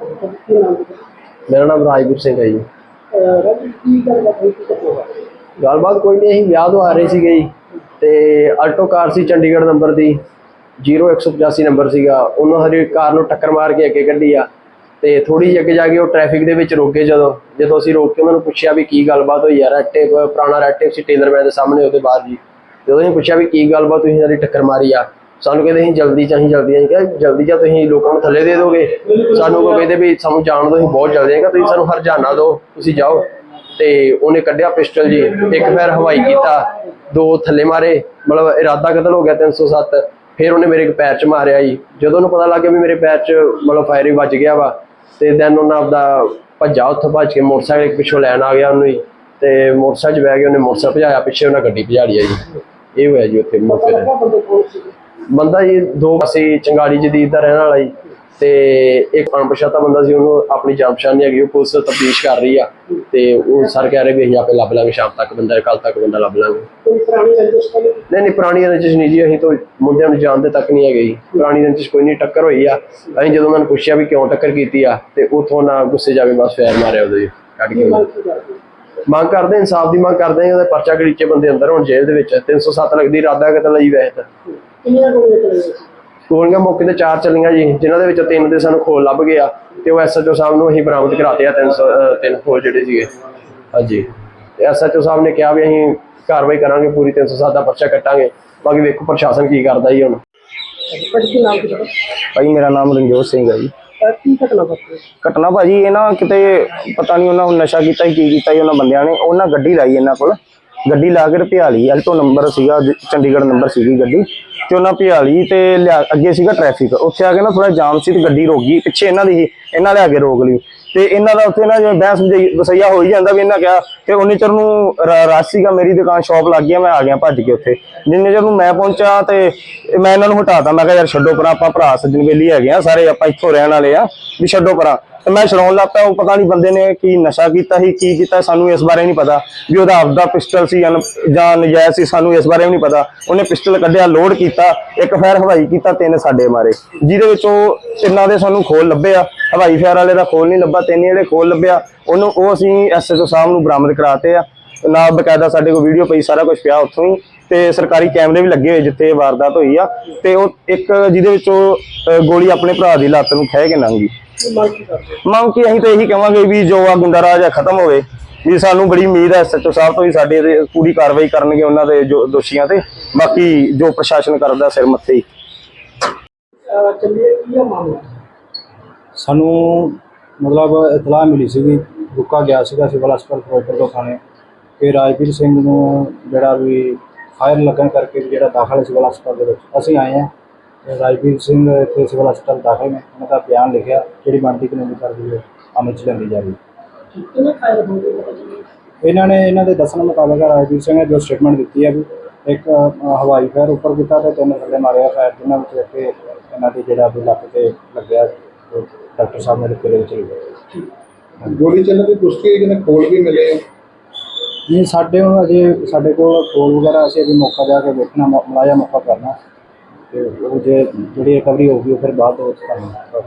ਕੀ ਨਾਮ ਹੈ ਮੇਰਾ ਨਾਮ ਰਾਜਵੀਰ ਸਿੰਘ ਹੈ ਜੀ। ਰਾਜੀ ਕੀ ਗੱਲ ਹੋਈ ਕਿ ਗੱਲਬਾਤ ਕੋਈ ਨਹੀਂ, ਅਸੀਂ ਵਿਆਹ ਤੋਂ ਆ ਰਹੇ ਸੀਗੇ ਜੀ ਤੇ ਆਲਟੋ ਕਾਰ ਸੀ ਚੰਡੀਗੜ੍ਹ ਨੰਬਰ ਦੀ 0185 ਨੰਬਰ ਸੀਗਾ। ਉਹਨਾਂ ਹਰੀ ਕਾਰ ਨੂੰ ਟੱਕਰ ਮਾਰ ਕੇ ਅੱਗੇ ਕੱਢੀ ਆ ਤੇ ਥੋੜੀ ਜਿਹੀ ਅੱਗੇ ਜਾ ਕੇ ਉਹ ਟ੍ਰੈਫਿਕ ਦੇ ਵਿੱਚ ਰੁਕ ਗਏ ਜਦੋਂ। ਜਦੋਂ ਅਸੀਂ ਰੋਕ ਕੇ ਉਹਨਾਂ ਨੂੰ ਪੁੱਛਿਆ ਵੀ ਕੀ ਗੱਲਬਾਤ ਹੋਈ ਯਾਰ ਰੈਟੇ ਪੁਰਾਣਾ ਰੈਟੇ ਸੀ ਟੇਲਰ ਮੈਨ ਦੇ ਸਾਹਮਣੇ ਉਹਦੇ ਬਾਹਰ ਜੀ। ਜਦੋਂ ਅਸੀਂ ਪੁੱਛਿਆ ਵੀ ਕੀ ਗੱਲਬਾਤ ਤੁਸੀਂ ਸਾਡੀ ਟੱਕਰ ਮਾਰੀ ਆ। ਸਾਨੂੰ ਕਹਿੰਦੇ ਅਸੀਂ ਜਲਦੀ ਚ, ਅਸੀਂ ਜਲਦੀ, ਅਸੀਂ ਕਿਹਾ ਜਲਦੀ ਜਾਂ ਤੁਸੀਂ ਲੋਕਾਂ ਨੂੰ ਥੱਲੇ ਦੇ ਦੋਗੇ। ਸਾਨੂੰ ਉਹ ਕਹਿੰਦੇ ਵੀ ਸਾਨੂੰ ਜਾਣ ਦਿਓ, ਅਸੀਂ ਬਹੁਤ ਜਲਦੀ ਆਂਗੇ ਤੁਸੀਂ ਸਾਨੂੰ ਹਰਜਾਨਾ ਦਿਓ, ਤੁਸੀਂ ਜਾਓ। ਤੇ ਉਹਨੇ ਕੱਢਿਆ ਪਿਸਟਲ ਜੀ, ਇੱਕ ਫੈਰ ਹਵਾਈ ਕੀਤਾ, ਦੋ ਥੱਲੇ ਮਾਰੇ, ਮਤਲਬ ਇਰਾਦਾ ਕਤਲ ਹੋ ਗਿਆ 307 ਫਿਰ ਉਹਨੇ ਮੇਰੇ ਪੈਰ 'ਚ ਮਾਰਿਆ ਜੀ। ਜਦੋਂ ਉਹਨੂੰ ਪਤਾ ਲੱਗ ਗਿਆ ਵੀ ਮੇਰੇ ਪੈਰ 'ਚ ਮਤਲਬ ਫਾਇਰਿੰਗ ਵੱਜ ਗਿਆ ਵਾ, ਤੇ ਦੈਨ ਉਹਨਾਂ ਆਪਦਾ ਭੱਜਾ ਉੱਥੋਂ ਭੱਜ ਕੇ ਮੋਟਰਸਾਈਕਲ ਪਿੱਛੋਂ ਲੈਣ ਆ ਗਿਆ ਉਹਨੂੰ ਤੇ ਮੋਟਰਸਾਈਕਲ 'ਚ ਬਹਿ ਕੇ ਉਹਨੇ ਮੋਟਰਸਾਈਕਲ ਭਜਾਇਆ ਪਿੱਛੇ ਉਹਨਾਂ ਗੱਡੀ ਭਜਾ ਲਈ ਆ ਜੀ। ਇਹ ਹੋਇਆ ਜੀ ਉੱਥੇ ਮੌਕੇ ਤੇ। ਬੰਦੇ ਜੀ ਦੋ ਪਾਸੇ ਚੰਗਾੜੀ ਜਦੀਦ ਦਾ ਰਹਿਣ ਵਾਲਾ ਜੀ ਤੇ ਇੱਕ ਅਣਪਛਾਤਾ ਬੰਦਾ ਸੀ ਉਹਨੂੰ ਆਪਣੀ ਜਾਣ ਪਛਾਣ ਨਹੀਂ ਹੈਗੀ ਉਹ ਪੁਲਿਸ ਤਫਤੀਸ਼ ਕਰ ਰਹੀ ਆ ਤੇ ਉਹ ਸਰ ਕਹਿ ਰਹੇ ਵੀ ਅਸੀਂ ਆਪੇ ਲੱਭ ਲਾਂਗੇ ਸ਼ਾਮ ਤੱਕ ਬੰਦਾ ਕੱਲ ਤੱਕ ਬੰਦਾ ਲੱਭ ਲਾਂਗੇ। ਨਹੀਂ? ਨਹੀਂ ਪੁਰਾਣੀ ਰੰਜਿਸ਼ ਨਹੀਂ ਜੀ ਅਸੀਂ ਤਾਂ ਮੁੰਡਿਆਂ ਨੂੰ ਜਾਣਦੇ ਤੱਕ ਨਹੀਂ ਹੈਗੇ ਜੀ। ਪੁਰਾਣੀ ਰੰਜਿਸ਼ ਕੋਈ ਨਹੀਂ ਟੱਕਰ ਹੋਈ ਆ। ਅਸੀਂ ਜਦੋਂ ਉਹਨਾਂ ਨੂੰ ਪੁੱਛਿਆ ਵੀ ਕਿਉਂ ਟੱਕਰ ਕੀਤੀ ਆ ਤੇ ਉਥੋਂ ਨਾ ਗੁੱਸੇ ਜਾ ਕੇ ਬਸ ਫੇਰ ਮਾਰਿਆ ਉਹਦੇ ਜੀ ਕੱਢ ਕੇ। ਮੰਗ ਕਰਦੇ? ਇਨਸਾਫ ਦੀ ਮੰਗ ਕਰਦੇ ਆ ਉਹਦੇ ਪਰਚਾ ਗਲੀਚੇ ਬੰਦੇ ਅੰਦਰ ਹੁਣ ਜੇਲ੍ਹ ਦੇ ਵਿੱਚ 307 ਲੱਗਦੀ ਇਰਾਦਾ ਕਤਲ ਜੀ ਵੈਸੇ ਤਾਂ। ਕਿੰਨੀਆਂ ਗੋਲੀਆਂ ਚਲਾਈਆਂ ਸੀ ਗੋਲੀਆਂ ਮੌਕੇ ਤੇ ਚਾਰ ਚੱਲੀਆਂ ਜੀ ਜਿਨ੍ਹਾਂ ਦੇ ਵਿੱਚ ਤਿੰਨ ਦੇ ਸਾਨੂੰ ਖੋਲ ਲੱਭ ਗਿਆ ਤੇ ਉਹ ਐਸਐਚਓ ਸਾਹਿਬ ਨੂੰ ਅਸੀਂ ਬਰਾਮਦ ਕਰਾਤੇ ਆ 300 ਅਹ ਤਿੰਨ ਖੋਲ ਜਿਹੜੇ ਸੀਗੇ। ਹਾਂਜੀ। ਤੇ ਐਸਐਚਓ ਸਾਹਿਬ ਨੇ ਕਿਹਾ ਵੀ ਅਸੀਂ ਕਾਰਵਾਈ ਕਰਾਂਗੇ ਪੂਰੀ 307 ਦਾ ਪਰਚਾ ਕੱਟਾਂਗੇ। ਬਾਕੀ ਵੇਖੋ ਪ੍ਰਸ਼ਾਸਨ ਕੀ ਕਰਦਾ ਜੀ ਹੁਣ। ਭਾਜੀ ਕੀ ਨਾਮ ਕਿਹਦਾ ਭਾਈ ਮੇਰਾ ਨਾਮ ਰਣਜੋਤ ਸਿੰਘ ਹੈ ਜੀ। ਕੀ ਘਟਨਾ ਵਾਪਰੀ? ਘਟਨਾ ਭਾਜੀ ਇਹ ਨਾ ਕਿਤੇ ਪਤਾ ਨਹੀਂ ਉਹਨਾਂ ਨੂੰ ਨਸ਼ਾ ਕੀਤਾ ਹੀ ਕੀ ਕੀਤਾ ਹੀ ਉਹਨਾਂ ਬੰਦਿਆਂ ਨੇ ਉਹਨਾਂ ਗੱਡੀ ਲਾਈ ਇਹਨਾਂ ਕੋਲ। ਗੱਡੀ ਲਾ ਕੇ ਰਪਿਆ ਲਈ ਅਲਟੋ ਨੰਬਰ ਸੀਗਾ, ਚੰਡੀਗੜ੍ਹ ਨੰਬਰ ਸੀਗੀ ਗੱਡੀ। ਤੇ ਉਹਨਾਂ ਭਿਆ ਲਈ ਤੇ ਲਿਆ- ਅੱਗੇ ਸੀਗਾ ਟ੍ਰੈਫਿਕ ਉੱਥੇ ਆ ਕੇ ਨਾ ਥੋੜਾ ਜਾਮ ਸੀ ਤੇ ਗੱਡੀ ਰੋਕ ਗਈ, ਪਿੱਛੇ ਇਹਨਾਂ ਦੀ ਸੀ ਇਹਨਾਂ ਲਿਆ ਕੇ ਰੋਕ ਲਈ। ਤੇ ਇਹਨਾਂ ਦਾ ਉੱਥੇ ਨਾ ਜਿਵੇਂ ਬਹਿਸ ਵਜਾਈ- ਵਸਈਆ ਹੋ ਹੀ ਜਾਂਦਾ ਵੀ ਇਹਨਾਂ ਕਿਹਾ ਕਿ ਉਨੀ ਚਿਰ ਨੂੰ ਰਸ਼ ਸੀਗਾ, ਮੇਰੀ ਦੁਕਾਨ ਸ਼ਾਪ ਲੱਗ ਗਈ, ਮੈਂ ਆ ਗਿਆ, ਭੱਜ ਕੇ ਉੱਥੇ। ਜਿੰਨੇ ਚਿਰ ਨੂੰ ਮੈਂ ਪਹੁੰਚਾ ਤੇ ਮੈਂ ਇਹਨਾਂ ਨੂੰ ਹਟਾਤਾ, ਮੈਂ ਕਿਹਾ ਯਾਰ ਛੱਡੋ ਪਰਾਂ, ਆਪਾਂ ਭਰਾ ਸੱਜਣ ਵੇਲੀ ਹੈਗੇ ਆ, ਸਾਰੇ ਆਪਾਂ ਇੱਥੋਂ ਰਹਿਣ ਵਾਲੇ ਆ, ਵੀ ਛੱਡੋ ਪਰਾਂ। ਤੇ ਮੈਂ ਛਡਾਉਣ ਲੱਗ ਉਹ ਪਤਾ ਨਹੀਂ ਬੰਦੇ ਨੇ ਕੀ ਨਸ਼ਾ ਕੀਤਾ ਸੀ, ਕੀ ਕੀਤਾ, ਸਾਨੂੰ ਇਸ ਬਾਰੇ ਨਹੀਂ ਪਤਾ। ਵੀ ਉਹਦਾ ਆਪਦਾ ਪਿਸਟਲ ਸੀ ਜਾਂ ਨ- ਨਜਾਇਜ਼ ਸੀ, ਸਾਨੂੰ ਇਸ ਬਾਰੇ ਵੀ ਨਹੀਂ ਪਤਾ। ਉਹਨੇ ਪਿਸਟਲ ਕੱਢਿਆ, ਲੋਡ ਕੀਤਾ, ਇੱਕ ਫਾਇਰ ਹਵਾਈ ਕੀਤਾ, ਤਿੰਨ ਸਾਡੇ ਮਾਰੇ। ਜਿਹਦੇ ਵਿੱਚ ਉਹ ਤਿੰਨਾਂ ਦੇ ਸਾਨੂੰ ਖੋਲ ਲੱਭੇ ਆ। ਹਵਾਈ ਫਾਇਰ ਵਾਲੇ ਦਾ ਖੋਲ ਨਹੀਂ ਲੱਭਾ ਤਿੰਨ ਜਿਹੜੇ ਖੋਲ ਲੱਭਿਆ ਉਹਨੂੰ ਉਹ ਅਸੀਂ ਐਸਐਚਓ ਸਾਹਿਬ ਨੂੰ ਬਰਾਮਦ ਕਰਾਤੇ ਆ। ਨਾਲ ਬਕਾਇਦਾ ਸਾਡੇ ਕੋਲ ਵੀਡੀਓ ਪਈ ਸਾਰਾ ਕੁਝ ਪਿਆ ਉੱਥੋਂ ਹੀ। ਤੇ ਸਰਕਾਰੀ ਕੈਮਰੇ ਵੀ ਲੱਗੇ ਹੋਏ ਜਿੱਥੇ ਵਾਰਦਾਤ ਹੋਈ ਆ। ਤੇ ਉਹ ਇੱਕ ਜਿਹਦੇ ਵਿੱਚ ਉਹ ਗੋਲੀ ਆਪਣੇ ਭਰਾ ਦੀ ਲੱਤ ਨੂੰ ਖਹਿ ਕੇ ਕੀ ਮੰਗ ਕੀ ਅਸੀਂ ਤਾਂ ਇਹੀ ਕਵਾਂਗੇ ਵੀ ਜੋ ਆ ਗੁੰਡਾਰਾਜ ਆ ਖਤਮ ਹੋਵੇ। ਵੀ ਸਾਨੂੰ ਬੜੀ ਉਮੀਦ ਹੈ ਐਸਐਚਓ ਸਾਹਿਬ ਤੋਂ ਵੀ ਸਾਡੇ ਤੇ ਪੂਰੀ ਕਾਰਵਾਈ ਕਰਨਗੇ ਉਹਨਾਂ ਦੇ ਜੋ ਦੋਸ਼ੀਆਂ ਤੇ। ਬਾਕੀ ਜੋ ਪ੍ਰਸ਼ਾਸਨ ਕਰਦਾ ਸਿਰ ਮੱਥੇ ਹੀ। ਚੱਲੀਏ ਕੀ ਮਾਮਲਾ? ਸਾਨੂੰ ਮਤਲਬ ਇਤਲਾਹ ਮਿਲੀ ਸੀਗੀ ਰੁਕਾ ਗਿਆ ਸੀਗਾ ਸਿਵਲ ਹਸਪਤਾਲ ਫਿਰੋਜ਼ਪੁਰ ਤੋਂ ਥਾਣੇ। ਕਿ ਰਾਜਵੀਰ ਸਿੰਘ ਨੂੰ ਜਿਹੜਾ ਵੀ ਫਾਇਰ ਲੱਗਣ ਕਰਕੇ ਵੀ ਜਿਹੜਾ ਦਾਖਲ ਹੈ ਸਿਵਲ ਹਸਪਤਾਲ ਦੇ ਵਿੱਚ ਅਸੀਂ ਆਏ ਹਾਂ। ਤੇ ਰਾਜਵੀਰ ਸਿੰਘ ਇੱਥੇ ਸਿਵਲ ਹਸਪਤਾਲ ਦਾਖਲ ਨੇ ਉਹਨਾਂ ਦਾ ਬਿਆਨ ਲਿਖਿਆ ਜਿਹੜੀ ਬਣਦੀ ਕਾਨੂੰਨੀ ਕਾਰਵਾਈ ਹੈ ਅਮਲ ਚ ਲੈਂਦੀ ਜਾਵੇ ਕਿੰਨੇ ਫਾਇਰ ਹੋ ਗਏ ਪਤਾ ਚੱਲਿਆ? ਇਹਨਾਂ ਨੇ ਇਹਨਾਂ ਦੇ ਦੱਸਣ ਮੁਤਾਬਕ ਰਾਜਵੀਰ ਸਿੰਘ ਨੇ ਜੋ ਸਟੇਟਮੈਂਟ ਦਿੱਤੀ ਹੈ ਵੀ ਇੱਕ ਹਵਾਈ ਫਾਇਰ ਉੱਪਰ ਕੀਤਾ ਤੇ ਤਿੰਨ ਥੱਲੇ ਮਾਰਿਆ ਫਾਇਰ ਜਿਨ੍ਹਾਂ ਵਿੱਚ ਇੱਕ ਇਹਨਾਂ ਦੀ ਜਿਹੜਾ ਵੀ ਲੱਤ ਤੇ ਲੱਗਿਆ ਡਾਕਟਰ ਸਾਹਿਬ ਨੇ ਰਿਪੇਅਰ ਵਿੱਚ ਲਿਖਿਆ ਗੋਲੀ ਚੱਲਣ ਦੀ ਪੁਸ਼ਟੀ ਜਿਹਨੇ ਖੋਲ ਵੀ ਮਿਲੇ। ਨਹੀਂ ਸਾਡੇ ਹੁਣ ਅਜੇ ਸਾਡੇ ਕੋਲ ਫੋਨ ਵਗੈਰਾ ਅਸੀਂ ਅਜੇ ਮੌਕਾ ਜਾ ਕੇ ਵੇਖਣਾ ਮ- ਮੁਲਾਜ਼ਾ ਮੌਕਾ ਕਰਨਾ। ਤੇ ਉਹ ਜੇ ਜਿਹੜੀ ਰਿਕਵਰੀ ਹੋਊਗੀ ਉਹ ਫਿਰ ਬਾਅਦ ਵਿੱਚ ਕਰਨਾ।